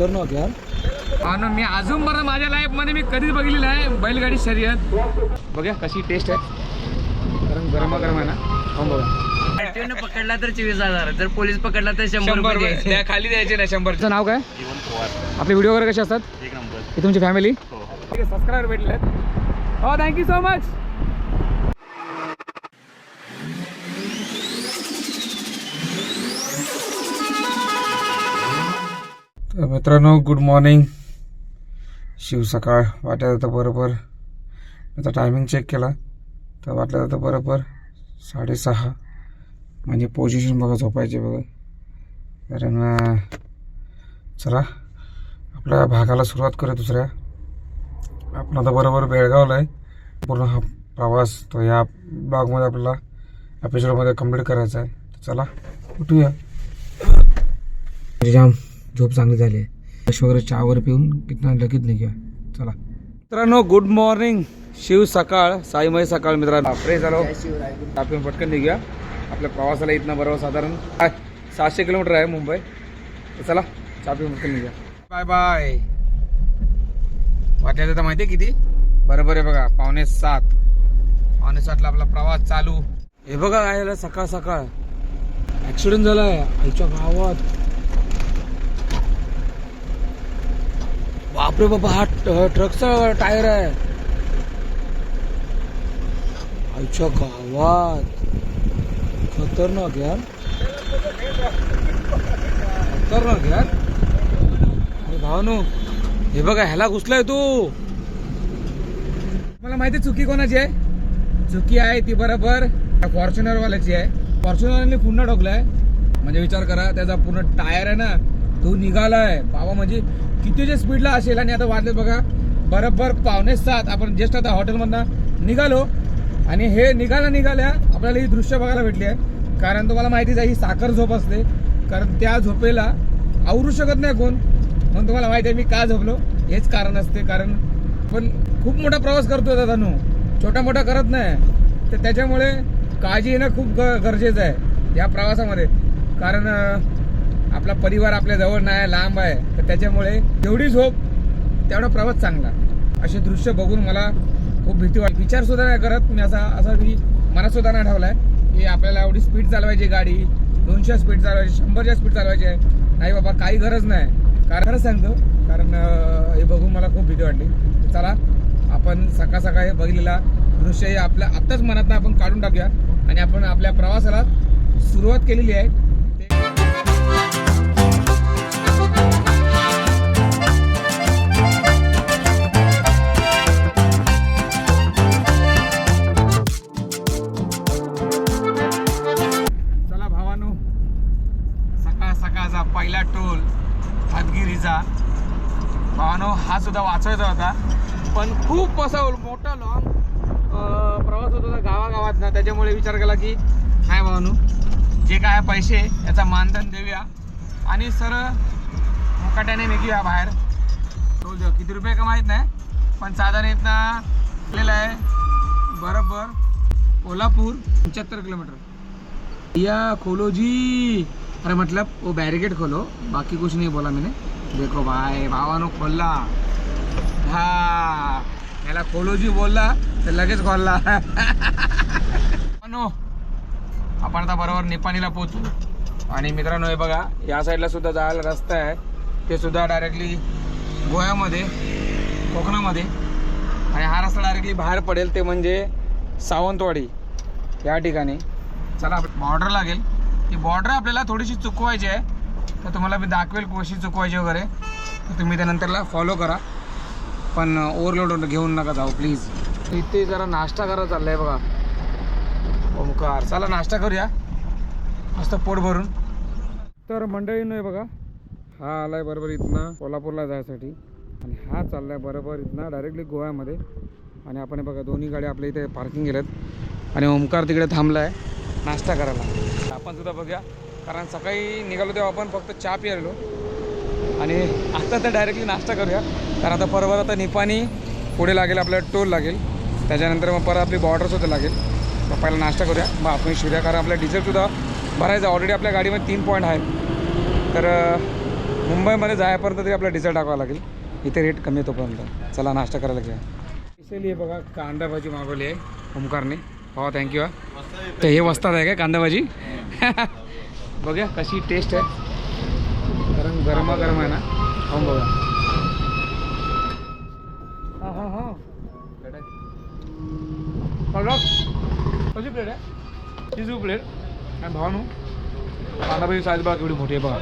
खतरनाक यार. हा ना मी अजून बरं माझ्या लाईफमध्ये मी कधीच बघितलेलं आहे बैलगाडी शर्यत. बघा कशी टेस्ट आहे. कारण गरमा गरम आहे ना. हो बघा. पकडला तर चोवीस हजार. जर पोलीस पकडला तर शंभर शंभर रुपये द्यायचे. द्या, खाली द्यायचे ना शंभरचं नाव काय? आपले व्हिडिओ वगैरे कसे असतात? ही तुमची फॅमिली सबस्क्राईबर भेटले हो थँक्यू सो मच मित्रांनो गुड मॉर्निंग शिव सकाळ वाटल्या जातं बरोबर. त्याचा टायमिंग चेक केला तर वाटलं जातं बरोबर साडेसहा. म्हणजे पोझिशन बघा झोपायचे बघा. कारण चला आपल्या भागाला सुरुवात करूया दुसऱ्या. आपण आता बरोबर बेळगावला आहे. पूर्ण हा प्रवास तो या ब्लॉगमध्ये आपल्याला एपिसोडमध्ये कंप्लीट करायचा आहे. तर चला उठूया. जाम झोप चांगली झाली आहे. वगैरे चहा वगैरे पिऊन कितना लगेच निघूया. चला. मित्रांनो गुड मॉर्निंग शिव सकाळ साईमय सकाळ मित्रांनो. फ्रेश झालो. आपण पटकन निघूया. आपल्या प्रवासाला इथनं बरोबर साधारण काय, सहाशे किलोमीटर आहे मुंबई. चला चहा पिऊन पटकन निघूया. बाय बाय वाटल्या तर माहिती आहे किती? बरोबर आहे बघा पावणे सात. पावणे सातला आपला प्रवास चालू. हे बघा काय झालं सकाळ सकाळ. ॲक्सिडेंट झालाय. आईच्या गावात. बापरे बाबा हा ट्रकचा टायर आहे. आईच्या गावात. खतरनाक यार. खतरनाक यार. अरे भावनो हे बघा ह्याला घुसलाय तू. मला माहिती चुकी कोणाची आहे? चुकी आहे ती बरोबर फॉर्च्युनर वाल्याची आहे. फॉर्च्युनरने पुन्हा ठोकलाय म्हणजे विचार करा त्याचा पूर्ण टायर आहे ना तो निघालाय. बाबा म्हणजे कितीच्या स्पीडला असेल आणि आता वाजले बघा बरोबर पावणे सात. आपण जस्ट आता हॉटेलमधनं निघालो आणि हे निघाल्या निघाल्या आपल्याला ही दृश्य बघायला भेटली आहे. कारण तुम्हाला माहितीच आहे ही साखर झोप असते. कारण त्या झोपेला आवरू शकत नाही कोण. म्हणून तुम्हाला माहिती आहे मी का झोपलो? हेच कारण असते. कारण पण खूप मोठा प्रवास करतोय दादा नो छोटा मोठा करत नाही. तर त्याच्यामुळे काळजी घेणं खूप ग- गरजेचं आहे या प्रवासामध्ये. कारण आपला परिवार आपल्या जवळ नाही लांब आहे तर त्याच्यामुळे जेवढी झोप तेवढा प्रवास चांगला. असे दृश्य बघून मला खूप भीती वाटली विचार सुद्धा नाही करत मी असा असा मी मनात सुद्धा नाही आहे की आपल्याला एवढी स्पीड चालवायची गाडी दोनशे स्पीड चालवायची शंभरच्या स्पीड चालवायची आहे. नाही बाबा काही गरज नाही. कारण खरंच सांगतो कारण हे बघून मला खूप भीती वाटली. चला आपण सकाळ सकाळ हे बघितलेला दृश्य हे आपल्या आत्ताच मनातनं आपण काढून टाकूया. आणि आपण आपल्या प्रवासाला सुरुवात केलेली आहे. सुद्धा वाचवायचा होता. पण खूप असा मोठा लॉंग प्रवास होत होता गावागावात ना. त्याच्यामुळे विचार केला की नाही भावानो जे काय पैसे याचा मानधन देऊया आणि सर मुकाट्याने निघूया बाहेर. टोल देऊ किती रुपये का माहीत नाही पण साधारण इथनं आलेला आहे बरोबर कोल्हापूर पंच्याहत्तर किलोमीटर. या खोलो जी अरे मतलब वो बैरिकेड खोलो बाकी कुछ नहीं बोला मैंने. देखो भाई भावानो खोलला. हा. याला कोलोजी बोलला तर लगेच कॉलला नो आपण आता बरोबर निपाणीला पोचू आणि मित्रांनो हे बघा या साईडला सुद्धा जायला रस्ता आहे. ते सुद्धा डायरेक्टली गोव्यामध्ये कोकणामध्ये. आणि हा रस्ता डायरेक्टली बाहेर पडेल ते म्हणजे सावंतवाडी. या ठिकाणी. चला बॉर्डर लागेल. ती बॉर्डर आपल्याला थोडीशी चुकवायची आहे. तर तुम्हाला मी दाखवेल कशी चुकवायची वगैरे. तर तुम्ही त्यानंतरला फॉलो करा. पण ओव्हरलोड घेऊन नका जाऊ प्लीज इथे जरा नाश्ता करायला चाललाय बघा. ओमकार चला नाश्ता करूया. मस्त पोट भरून. तर मंडळीनं आहे बघा. हा आलाय बरोबर इथनं कोल्हापूरला जायसाठी. आणि हा चाललाय बरोबर इथनं डायरेक्टली गोव्यामध्ये. आणि आपण हे बघा दोन्ही गाड्या आपल्या इथे पार्किंग केल्यात. आणि ओमकार तिकडे थांबला आहे नाश्ता करायला. आपण सुद्धा बघूया. कारण सकाळी निघालो तेव्हा आपण फक्त चहा पियालो आणि आता तर डायरेक्टली नाश्ता करूया. कारण आता परवा आता निपाणी पुढे लागेल आपल्याला टोल लागेल. त्याच्यानंतर मग परत आपली बॉर्डरसुद्धा लागेल. मग पहिला नाश्ता करूया. मग आपण शिरूया कारण आपल्या डिझेलसुद्धा भरायचं. ऑलरेडी आपल्या गाडीमध्ये तीन पॉईंट आहे तर मुंबईमध्ये जायपर्यंत तरी आपल्याला डिझेल टाकावा लागेल. इथे रेट कमी तोपर्यंत. चला नाश्ता करायला घ्या स्पेशली बघा कांदा भाजी मागवली आहे ओमकारने. हो थँक्यू तर हे. वस्तात आहे का कांदा भाजी? बघूया कशी टेस्ट आहे. गरम गरमागरम आहे ना. हो बघा हां हां हां प्लेट आहे बघा कशी प्लेट आहे? तीस रुपये प्लेट आणि भावानू? कांदा भाजी साईज बघा केवढी मोठी आहे बघा.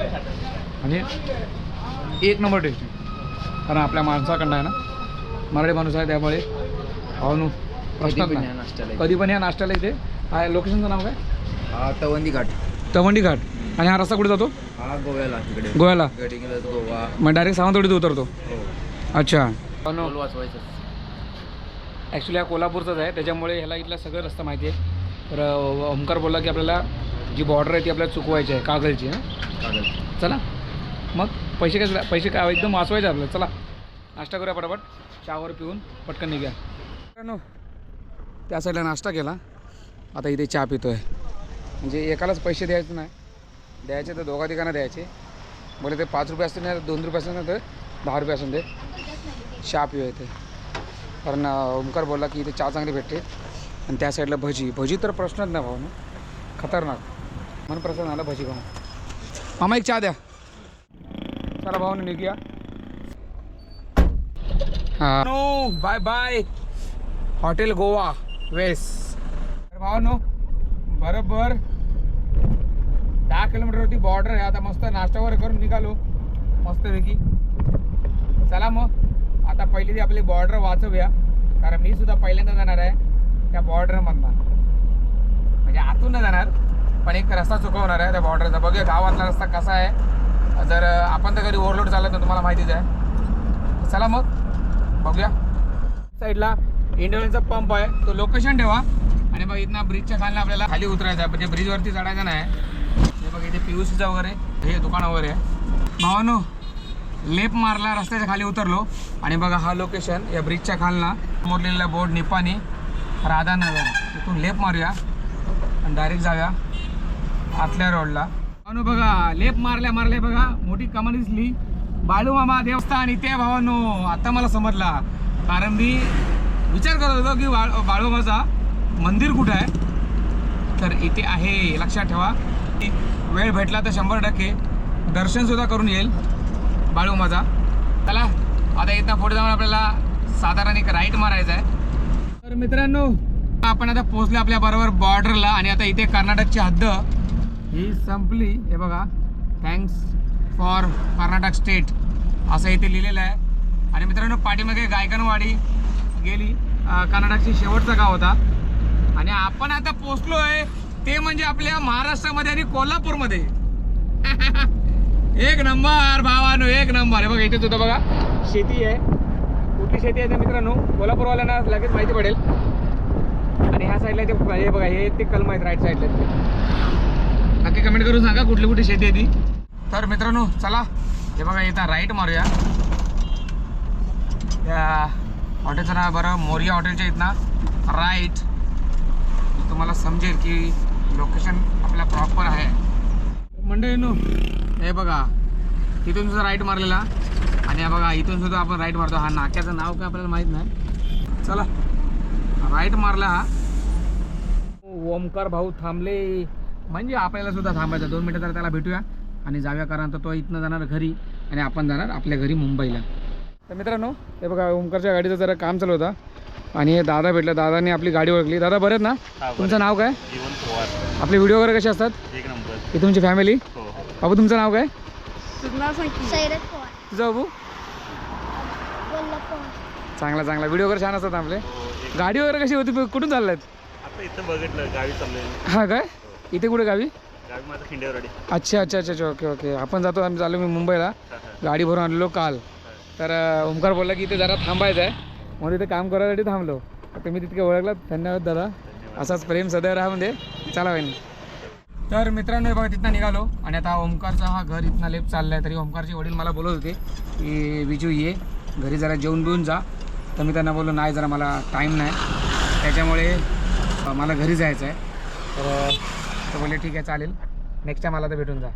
आणि एक नंबर टेस्ट कारण आपल्या माणसाकडनं आहे ना मराठी माणूस आहे त्यामुळे भावानू प्रश्नच नाही. कधी पण या नाश्त्याला इथे. हा लोकेशनचं नाव काय? तवंदी घाट. तवंडी घाट. आणि हा रस्ता कुठे जातो? हा गोव्याला गोव्याला. मग डायरेक्ट सावंतवाडीत उतरतो. हो. अच्छा. ॲक्च्युली हा कोल्हापूरचाच आहे. त्याच्यामुळे ह्याला इथला सगळं रस्ता माहिती आहे. तर अं, ओमकार बोलला की आपल्याला जी बॉर्डर आहे ती आपल्याला चुकवायची आहे कागलची ना कागल. चला. मग पैसे काय पैसे काय एकदम वाचवायचे आपल्याला? चला. नाश्ता करूया पटापट. चहावर पिऊन पटकन निघ्या. मित्रांनो, त्या साईडला नाश्ता केला. आता इथे चहा पितो आहे म्हणजे एकालाच पैसे द्यायचे नाही. द्यायचे तर दोघा तिघांना द्यायचे. बोले ते पाच रुपये असतील ना दोन रुपये असतील ना तर दहा रुपये असून ते चहा पिऊया इथे. कारण अं, ओमकार बोलला की इथे चहा चांगली भेटते आणि त्या साईडला भजी. भजी तर प्रश्नच नाही भाऊ ना खतरनाक. मन प्रसन्न आला भजी खाऊन मामा एक चहा द्या. चला भाऊ निघूया. हां. No bye bye. Hotel Goa वेस. तर भावानो बरोबर. दहा किलोमीटरवरती बॉर्डर आहे. आता मस्त नाश्ता वगैरे करून निघालो. मस्तपैकी चला मग. आता पहिली ती आपली बॉर्डर वाचवूया. कारण मी सुद्धा पहिल्यांदा जाणार आहे त्या बॉर्डरमधनं म्हणजे आतून नाही जाणार पण एक रस्ता चुकवणार आहे त्या बॉर्डरचा बघूया गावातला रस्ता कसा आहे. जर आपण तर कधी ओव्हरलोड झालं तर तुम्हाला माहितीच आहे. चला मग बघूया. साईडला इंडियनचा पंप आहे. तो लोकेशन ठेवा. आणि मग इथनं ब्रिजच्या खालनं आपल्याला खाली उतरायचं आहे. म्हणजे ब्रिजवरती चढायचं नाही हे बघ इथे पी यू सीचं वगैरे हे दुकान वगैरे आहे. भावानो लेप मारला रस्त्याच्या खाली उतरलो. आणि बघा हा लोकेशन या ब्रिजच्या खालना मोरलेला बोर्ड निपाणी राधानगर. तिथून लेप मारूया आणि डायरेक्ट जाऊया आतल्या रोडला अनु बघा लेप मारल्या मारल्या बघा. मोठी कमान दिसली. बाळू मामा देवस्थान इथे भावानो. आता मला समजला. कारण मी विचार करत होतो की बाळ बाळूमाचा मंदिर कुठं आहे? तर इथे आहे लक्षात ठेवा. वेळ भेटला तर शंभर टक्के. दर्शनसुद्धा करून येईल. बाळूमाचा चला आता इथं पुढे जाऊन आपल्याला साधारण एक राईट मारायचा आहे. तर मित्रांनो आपण आता पोहोचलो आपल्या बरोबर बॉर्डरला आणि आता इथे कर्नाटकची हद्द ही संपली. हे बघा थँक्स फॉर कर्नाटक स्टेट असं इथे लिहिलेलं आहे. आणि मित्रांनो पाठीमागे गायकनवाडी गेली. कर्नाटकची शेवटचा गाव होता. आणि आपण आता पोचलो आहे ते म्हणजे आपल्या महाराष्ट्रामध्ये आणि कोल्हापूरमध्ये. एक नंबर भावानो एक नंबर. हे बघा इथे सुद्धा बघा. शेती आहे. कुठली शेती आहे ते मित्रांनो कोल्हापूरवाल्यांना लगेच माहिती पडेल. आणि ह्या साईडला ते हे बघा हे ते कलम आहेत राईट साईडला नक्की कमेंट करून सांगा कुठली कुठली शेती आहे ती. तर मित्रांनो चला. हे बघा इथं राईट मारूया. या हॉटेलचं नाव बरं मोरिया हॉटेलच्या इथनं. राईट तुम्हाला समजेल की लोकेशन आपल्या प्रॉपर आहे. मंडळीनो हे बघा तिथून सुद्धा राईट मारलेला. आणि हा बघा इथून सुद्धा आपण राईट मारतो. हा नाक्याचं नाव काय आपल्याला माहीत नाही. चला राईट मारला हा. ओमकार भाऊ थांबले. म्हणजे आपल्याला सुद्धा थांबायचं दोन मिनटं तर त्याला भेटूया. आणि जाऊया कारण तर तो इथनं जाणार घरी. आणि आपण जाणार आपल्या घरी मुंबईला. तर मित्रांनो हे बघा ओमकारच्या गाडीचं जरा काम चालू होता. आणि दादा भेटला. दादाने आपली गाडी ओळखली. दादा बरेच ना? तुमचं नाव काय? आपले व्हिडिओ वगैरे कसे असतात? एक नंबर. ही तुमची फॅमिली बाबू तुमचं नाव काय? सैरत पवार. तुझं बाबू? वल्लभ पवार. चांगला चांगला. व्हिडिओ वगैरे छान असतात आपले. गाडी वगैरे कशी होती? कुठून चाललात आता इथं बघितलं गावी चाललोय हा काय? इथे कुठे गावी? गावी माझं खिंडेवरडी अच्छा अच्छा अच्छा अच्छा. Okay okay. आपण जातो आम्ही चालू मी मुंबईला. गाडी भरून आणलो काल. तर अं, ओमकार बोलला की इथे जरा थांबायचं आहे. म्हणून इथे काम करायसाठी थांबलो. तर तुम्ही तितके ओळखलात. धन्यवाद दादा. असाच प्रेम सदैव राहा म्हणजे. चला वहिनी तर मित्रांनो हे बघा तिथनं निघालो. आणि आता ओमकारचा हा घर इथनं लेप चालला आहे तरी ओमकारचे वडील मला बोलत होते की विजू ये. घरी जरा जेवून बिवून जा. तर मी त्यांना बोललो नाही जरा मला टाईम नाही. त्याच्यामुळे मला घरी जायचं आहे तर अं, ते बोलले ठीक आहे चालेल. नेक्स्ट टाईम आला तर भेटून जा.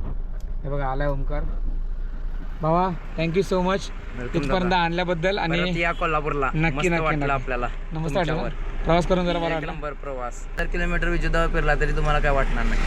हे बघा आलाय ओमकार. भावा थँक्यू सो मच इथपर्यंत आणल्याबद्दल आणि या कोल्हापूरला. नक्की, नक्की. आपल्याला नमस्ते वाटलं तुमच्यावर. ना? प्रवास करून जरा बरं एक वाटलं नंबर प्रवास तर किलोमीटर विजेतावर फिरला तरी तुम्हाला काय वाटणार नाही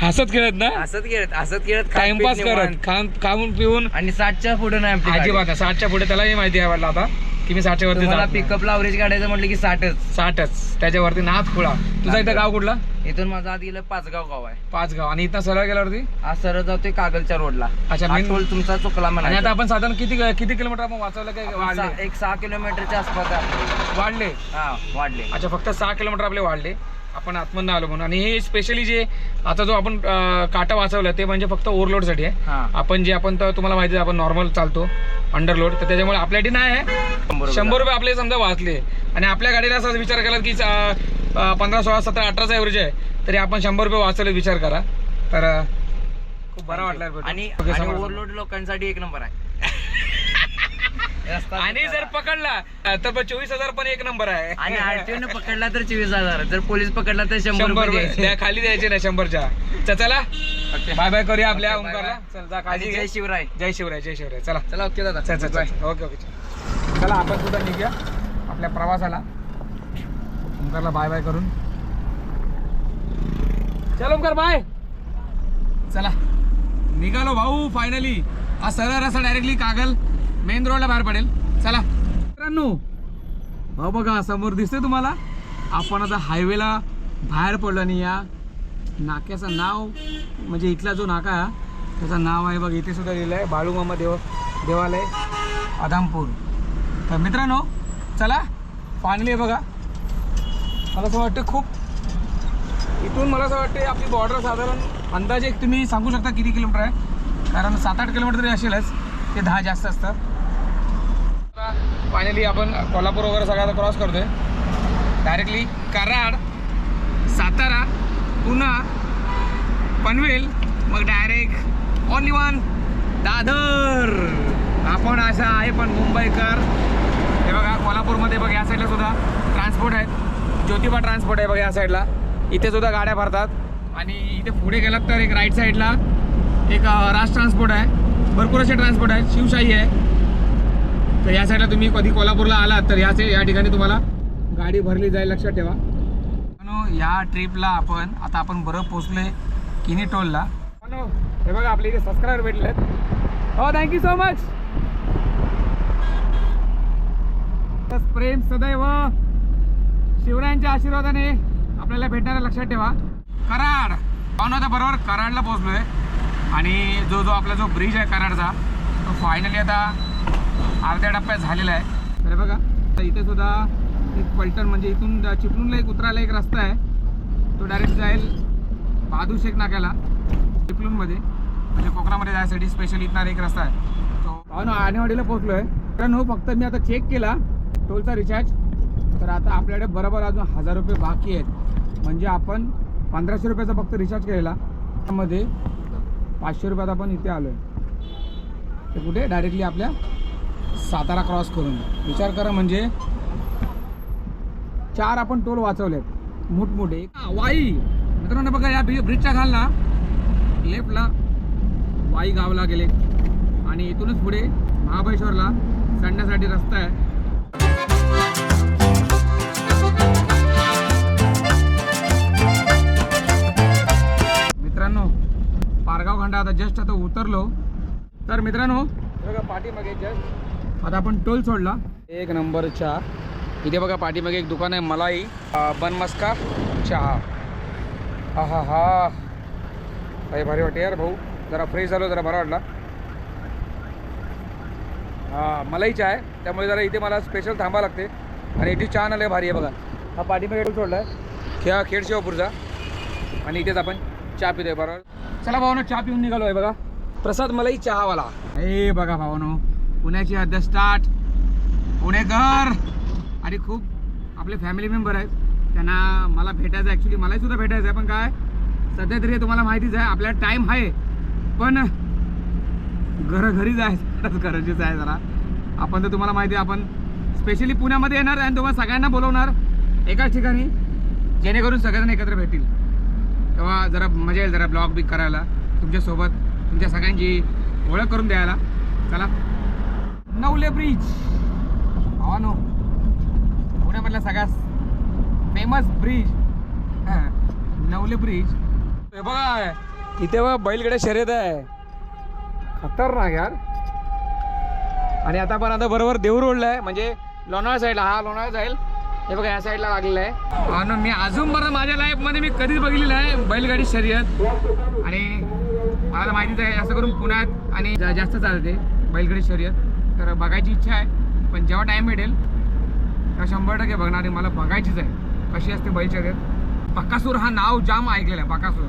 हसत खेळत ना असत खेळत असत खेळत खात टाइमपास पीत करत निवांत. खाऊन खाऊन पिऊन आणि साठच्या पुढे नाही आपली गाडी. अजिबात नाही. साठच्या पुढे त्यालाही माहिती आहे वाटलं आता की मी साठच्या वरती तुम्हाला जात नाही. पिकअपला अवरेज काढायचं म्हटलं की साठच. साठच. त्याच्यावरती नाथ खुळा. तुझा इथं गाव कुठला? इथून माझा आत गेलं पाचगाव गाव आहे. पाच गाव आणि इथं सरळ गेल्यावरती? आज सरळ जातोय कागलच्या रोडला. अच्छा हा मेन टोल तुमचा चुकला आणि आता म्हणा आपण साधारण किती किती किलोमीटर आपण वाचवलं काय वाढले? एक सहा किलोमीटरच्या आसपास आहे. वाढले? हा वाढले. अच्छा फक्त सहा किलोमीटर आपले वाढले. आपण आतमधनं आलो म्हणून. आणि हे स्पेशली जे आता जो आपण काटा वाचवला ते म्हणजे फक्त ओव्हरलोडसाठी आहे. आपण जे आपण तर तुम्हाला माहिती आहे आपण नॉर्मल चालतो अंडरलोड तर त्याच्यामुळे आपल्यासाठी नाही आहे. शंभर रुपये आपले समजा वाचले. आणि आपल्या गाडीला असा विचार केला की पंधरा सोळा सतरा अठराचा एव्हरेज आहे. तरी आपण शंभर रुपये वाचवले विचार करा. तर खूप बरं वाटलं. आणि. ओव्हरलोड लोकांसाठी एक नंबर आहे. रस्ता आणि जर पकडला तर चोवीस हजार पण एक नंबर आहे. आणि आरटीओ ने पकडला तर चोवीस हजार. जर पोलीस पकडला तर शंभर शंभर रुपये रुपये. द्यायचे. द्या, खाली द्यायचे ना शंभरच्या. तर चला. बाय बाय करूया आपल्या Okay, bye ओंकारला. bye. चल जा आणि काळजी घे. जय शिवराय. जय शिवराय जय शिवराय. चला. चला ओके दादा. चल चल चल. ओके ओके चल. चला आपण सुद्धा निघूया आपल्या प्रवासाला. ओंकारला बाय बाय करून. चल ओंकार बाय. चला. निघालो भाऊ फायनली हा सरळ रस्ता डायरेक्टली कागल. मेन रोडला बाहेर पडेल. चला. मित्रांनो हो बघा समोर दिसतंय तुम्हाला. आपण आता हायवेला बाहेर पडलो आणि या नाक्याचं नाव म्हणजे इथला जो नाका त्याचं नाव आहे बघ इथे सुद्धा लिहिलं आहे बाळूमामा देव देवालय आदामपूर. तर मित्रांनो चला. फायनली बघा. मला असं वाटतं खूप इथून मला असं वाटते आपली बॉर्डर साधारण अंदाजे तुम्ही सांगू शकता किती किलोमीटर आहे? कारण सात आठ किलोमीटर तरी असेलच. ते दहा जास्त असतं. फायनली आपण कोल्हापूर वगैरे सगळ्यात क्रॉस करतोय. डायरेक्टली कराड सातारा पुणा पनवेल मग डायरेक्ट ओनली वन दादर. आपण असा आहे पण मुंबईकर. हे बघा कोल्हापूरमध्ये बघा या साईडला सुद्धा ट्रान्सपोर्ट आहेत. ज्योतिबा ट्रान्सपोर्ट आहे बघा या साईडला इथे सुद्धा गाड्या भरतात. आणि इथे पुढे गेलात तर एक राईट साईडला एक राज ट्रान्सपोर्ट आहे. भरपूर असे ट्रान्सपोर्ट आहेत. शिवशाही आहे. तर या साईडला तुम्ही कधी कोल्हापूरला आलात तर याचे या ठिकाणी तुम्हाला गाडी भरली जाईल लक्षात ठेवा. या ट्रिपला आपण आता आपण बरं पोचलोय किनी टोलला. हे बघा आपले इथे सबस्क्राईबर भेटले हो थँक्यू सो मच प्रेम सदैव शिवरायांच्या आशीर्वादाने आपल्याला भेटणारा लक्षात ठेवा. कराड. पाहून आता बरोबर कराडला पोहोचलोय. आणि जो जो आपला जो ब्रिज आहे कराडचा तो फायनली आता अर्ध्या टप्प्यात झालेला आहे. तर बघा तर इथे सुद्धा एक पलटण म्हणजे इथून चिपळूणला एक उतरायला एक रस्ता आहे. तो डायरेक्ट जाईल बहादूर शेख नाक्याला चिपळूणमध्ये. म्हणजे कोकणामध्ये जायसाठी स्पेशल इथणार एक रस्ता आहे. तो ना आणेवाडीला पोहोचलो आहे कारण हो फक्त मी आता चेक केला टोलचा रिचार्ज तर आता आपल्याकडे बरोबर अजून हजार रुपये बाकी आहेत. म्हणजे आपण पंधराशे रुपयाचा फक्त रिचार्ज केलेला. त्यामध्ये पाचशे रुपयात आपण इथे आलो आहे ते कुठे? डायरेक्टली आपल्या सातारा क्रॉस करून. विचार करा म्हणजे. चार आपण टोल वाचवलेत. मोठमोठे. वाई. मित्रांनो बघा या ब्रि- ब्रिजच्या खालना. लेफ्टला वाई गावला गेले. आणि इथूनच पुढे महाबळेश्वरला चढण्यासाठी रस्ता आहे. मित्रांनो पारगाव खंडा आता जस्ट आता उतरलो. तर मित्रांनो बघा पाठीमागे जस्ट आता आपण टोल सोडला. एक नंबर चहा. इथे बघा पाठीमागे एक दुकान आहे मलाई बनमस्का चहा. हा हा हा. काही भारी वाटते यार भाऊ. जरा फ्रेश झालो जरा बरा वाटला. हा मलाई चहा आहे. त्यामुळे जरा इथे मला स्पेशल थांबा लागते. आणि इथे चहा नालय भारी आहे बघा. हा पाठीमागे टोल सोडला आहे खेळा खेड शिवापूरचा आणि इथेच आपण चहा पितोय बरोबर? चला भावानो चहा पिऊन निघालो आहे बघा. प्रसाद मलाई चहावाला. हे बघा भावानो. पुण्याची हद्द स्टार्ट पुणेकर आणि खूप आपले फॅमिली मेंबर आहेत. त्यांना मला भेटायचं ॲक्च्युली मलाही सुद्धा भेटायचं आहे. पण काय? सध्या तरी तुम्हाला माहितीच आहे. आपल्याला टाईम आहे. पण घरं घरी जायचं गरजेचं आहे जरा. आपण तर तुम्हाला माहिती आहे आपण स्पेशली पुण्यामध्ये येणार आणि तुम्हाला सगळ्यांना बोलवणार एकाच ठिकाणी जेणेकरून सगळेजण एकत्र भेटतील. तेव्हा जरा मजा येईल जरा ब्लॉग बिग करायला. तुमच्यासोबत तुमच्या सगळ्यांची ओळख करून द्यायला. चला. नवले ब्रिज. भावानो पुण्यामधला सगळ्यात फेमस ब्रिज. नवले ब्रिज. हे बघा इथे बघा बैलगड्या शर्यत आहे. खतरनाक यार. आणि आता पण आता बरोबर देऊर रोडला आहे. म्हणजे लोणावळा साईडला हा लोणावळा जाईल हे बघा या साईडला लागलेलं आहे. आणि मी अजून बरं माझ्या लाईफमध्ये मी कधीच बघितलेलं आहे बैलगाडी शर्यत. आणि मला माहितीच आहे जास्त करून पुण्यात आणि जा- जास्त चालते बैलगाडी शर्यत. तर बघायची इच्छा आहे पण जेव्हा टाईम भेटेल तेव्हा शंभर टक्के बघणार आहे मला बघायचीच आहे. कशी असते बैलच्या शर्यत बकासूर हा नाव जाम ऐकलेलं आहे बकासूर.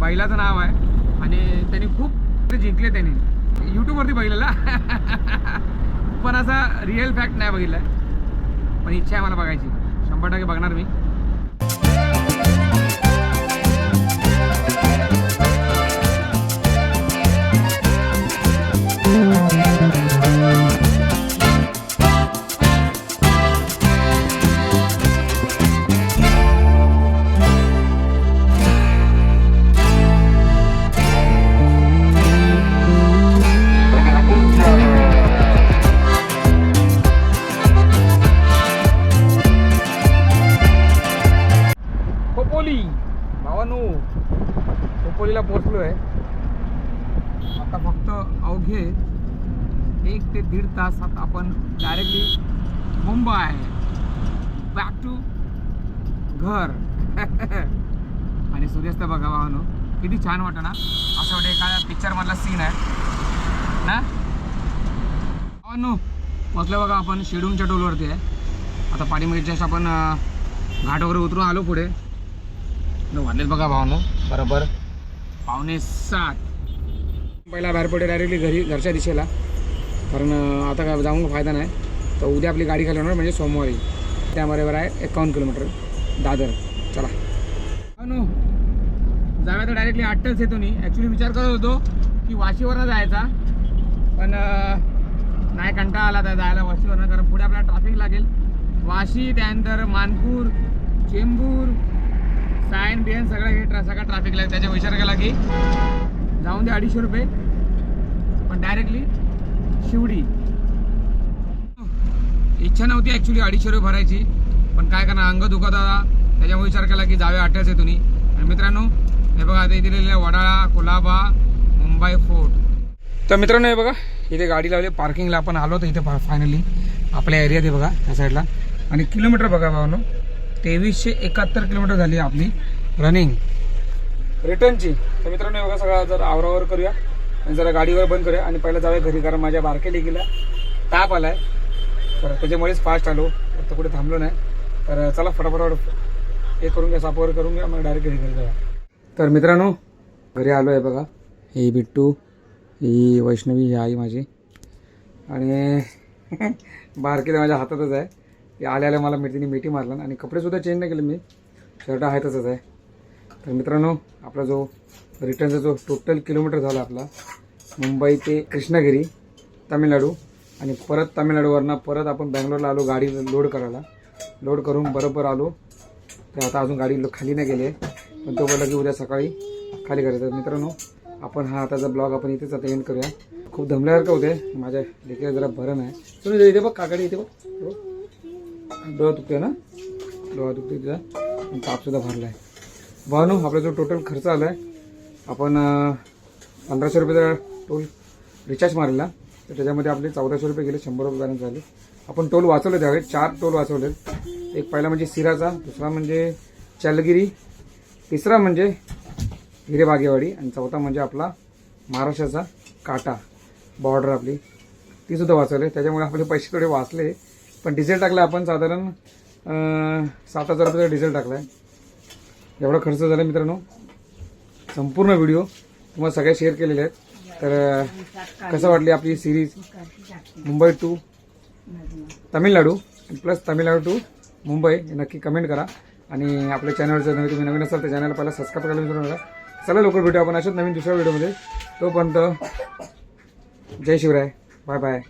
बैलाचं नाव आहे आणि त्यांनी खूप ते जिंकले त्यांनी. यूट्यूबवरती बघितलेला पण असा रिअल फॅक्ट नाही बघितला पण इच्छा आहे मला बघायची. शंभर टक्के बघणार मी. आणि सूर्यास्त बघा भावानू हो. किती छान वाटतं ना? असं वाटतं एखाद्या पिक्चरमधला सीन आहे. ना? भावानू म्हटलं बघा आपण शेडूंगच्या टोलवरती आहे. आता पाणीमध्ये जस्ट आपण घाट वगैरे उतरून आलो पुढे. न बघा भावनो हो. बरोबर. पावणे सात. पहिला बाहेर पडे डायरेक्टली घरी घरच्या दिशेला. कारण आता काय जाऊन फायदा नाही. तर उद्या आपली गाडी खाली होणार म्हणजे सोमवारी. त्या बरोबर आहे एकावन्न किलोमीटर दादर. चला. जाव्या तर डायरेक्टली आठच येतो मी ॲक्च्युली विचार करत होतो की वाशीवरनं जायचा पण नाही कंटाळा आला त्या जायला वाशीवरनं कारण पुढे आपल्याला ट्रॅफिक लागेल. वाशी त्यानंतर मानपूर चेंबूर सायन बियन सगळं हे ट्रा सगळं ट्रॅफिक लागेल. त्याचा विचार केला की जाऊन दे अडीचशे रुपये पण डायरेक्टली शिवडी इच्छा नव्हती ॲक्च्युली अडीचशे रुपये भरायची पण काय करणार? अंग दुखत होता त्याच्यामुळे विचार केला की जावे अठ्ठाच आहे तुम्ही. आणि मित्रांनो हे बघा आता इथे लिहिलेलं वडाळा कोलाबा मुंबई फोर्ट. तर मित्रांनो हे बघा इथे गाडी लावली पार्किंगला आपण आलो तर इथे फायनली आपल्या एरियात आहे बघा त्या साईडला आणि किलोमीटर बघा भावनो तेवीसशे एकाहत्तर किलोमीटर झाली आहे आपली रनिंग रिटर्नची तर मित्रांनो बघा सगळा जर आवरावर करूया. आणि जरा गाडीवर बंद करूया. आणि पहिलं जाऊया घरी कारण माझ्या बारके लेकीला ताप आलाय. तर त्याच्यामुळेच फास्ट आलो. तर कुठे थांबलो नाही. तर चला फटाफट हे करून घ्या सापावर करून घ्या मग डायरेक्ट घरी घरी तर मित्रांनो घरी आलो आहे बघा. ही बिट्टू ही वैष्णवी ही आई माझी. आणि बारकेला माझ्या हातातच आहे. ती आल्या आल्या मला मिठीने मिठी मारलं आणि कपडेसुद्धा चेंज नाही केले मी. शर्ट आहे तसंच आहे. तर मित्रांनो आपला जो रिटर्नचा जो टोटल किलोमीटर झाला आपला मुंबई ते कृष्णगिरी तामिळनाडू. आणि परत तामिळनाडूवरनं परत आपण बँगलोरला आलो गाडी लोड करायला. लोड करून बरोबर आलो. तर आता अजून गाडी खाली नाही गेली आहे. पण तो बोलला की उद्या सकाळी खाली करायचं. तर मित्रांनो आपण हा आताचा ब्लॉग आपण इथेच आता एंड करूया. खूप दमल्यासारखं होते. माझ्या लेकीला जरा बरं नाही. तुम्ही इथे बघ काकडे इथे बघ. बघ. डोळा दुखतोय ना? डोळा दुखतोय तिचा आणि तापसुद्धा भरला आहे भानू आपला जो टोटल खर्च आला आहे आपण पंधराशे रुपयाचा टोल रिचार्ज मारला. तर त्याच्यामध्ये आपले चौदाशे रुपये गेले शंभर रुपये बॅलन्स झाले. आपण टोल वाचवले त्यावेळेस चार टोल वाचवले एक पहिला म्हणजे सिराचा दुसरा म्हणजे चलगिरी तिसरा म्हणजे हिरेबागेवाडी आणि चौथा म्हणजे आपला महाराष्ट्राचा काटा बॉर्डर आपली. ती सुद्धा वाचवले. त्याच्यामुळे आपले पैसे थोडे वाचले. पण डिझेल टाकलं आपण साधारण सात हजार रुपयाचा डिझेल टाकला आहे एवढा खर्च झाला मित्रांनो. संपूर्ण व्हिडिओ तुम्हाला सगळ्या शेअर केलेले आहेत. तर कसं वाटली आपली series Mumbai to Tamil Nadu plus Tamil Nadu to Mumbai नक्की कमेंट करा. आणि आपल्या चॅनलवर जर नवीन तुम्ही नवीन असाल तर चॅनलला पहिला सबस्क्राईब करायला विसरू नका. चला लवकर भेटू आपण अशाच नवीन दुसऱ्या व्हिडिओमध्ये तोपर्यंत जय शिवराय. Bye bye